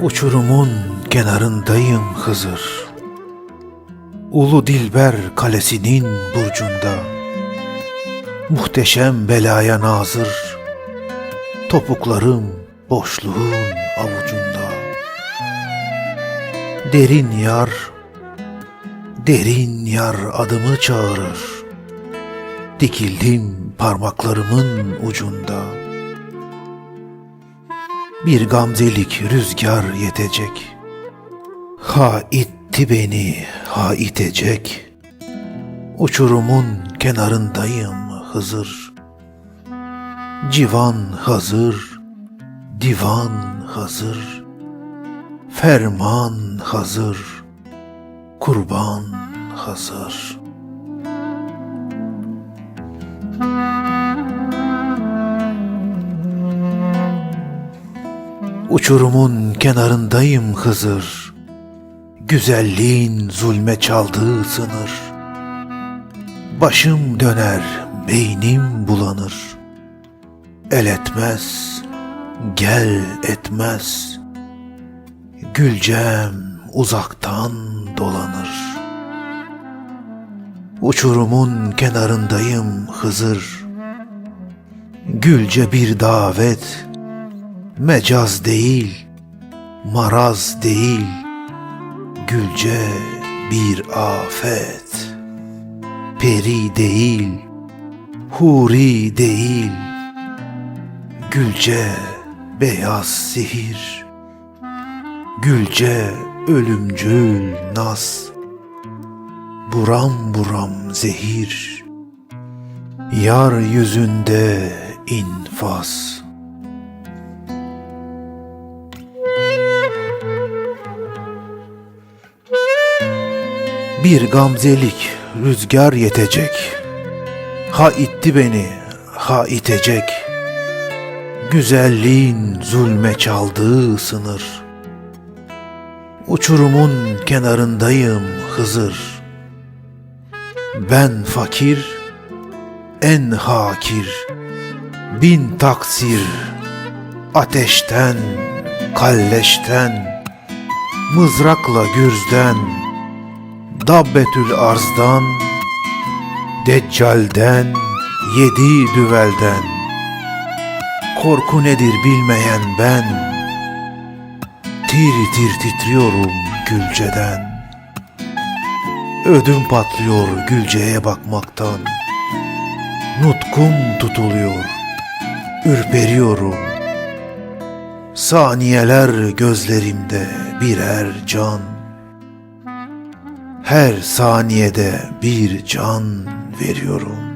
Uçurumun kenarındayım Hızır. Ulu Dilber kalesinin burcunda. Muhteşem belaya nazır. Topuklarım boşluğun avucunda. Derin yar, derin yar adımı çağırır. Dikildim parmaklarımın ucunda. Bir gamzelik rüzgar yetecek. Ha itti beni, ha itecek. Uçurumun kenarındayım Hızır. Civan hazır, divan hazır. Ferman hazır, kurban hazır. Uçurumun kenarındayım Hızır. Güzelliğin zulme çaldığı sınır. Başım döner, beynim bulanır. El etmez, gel etmez. Gülcem uzaktan dolanır. Uçurumun kenarındayım Hızır. Gülce bir davet, mecaz değil, maraz değil, gülce bir afet. Peri değil, huri değil, gülce beyaz sihir, gülce ölümcül naz, buram buram zehir, yar yüzünde infaz.'' Bir gamzelik rüzgar yetecek. Ha itti beni, ha itecek. Güzelliğin zulme çaldığı sınır. Uçurumun kenarındayım Hızır. Ben fakir, en hakir. Bin taksir, ateşten, kalleşten, mızrakla gürzden, Dabbetül arzdan, Deccal'den, yedi düvelden, Korku nedir bilmeyen ben, Tir tir titriyorum Gülce'den. Ödüm patlıyor Gülce'ye bakmaktan, Nutkum tutuluyor, ürperiyorum. Saniyeler gözlerimde birer can. Her saniyede bir can veriyorum.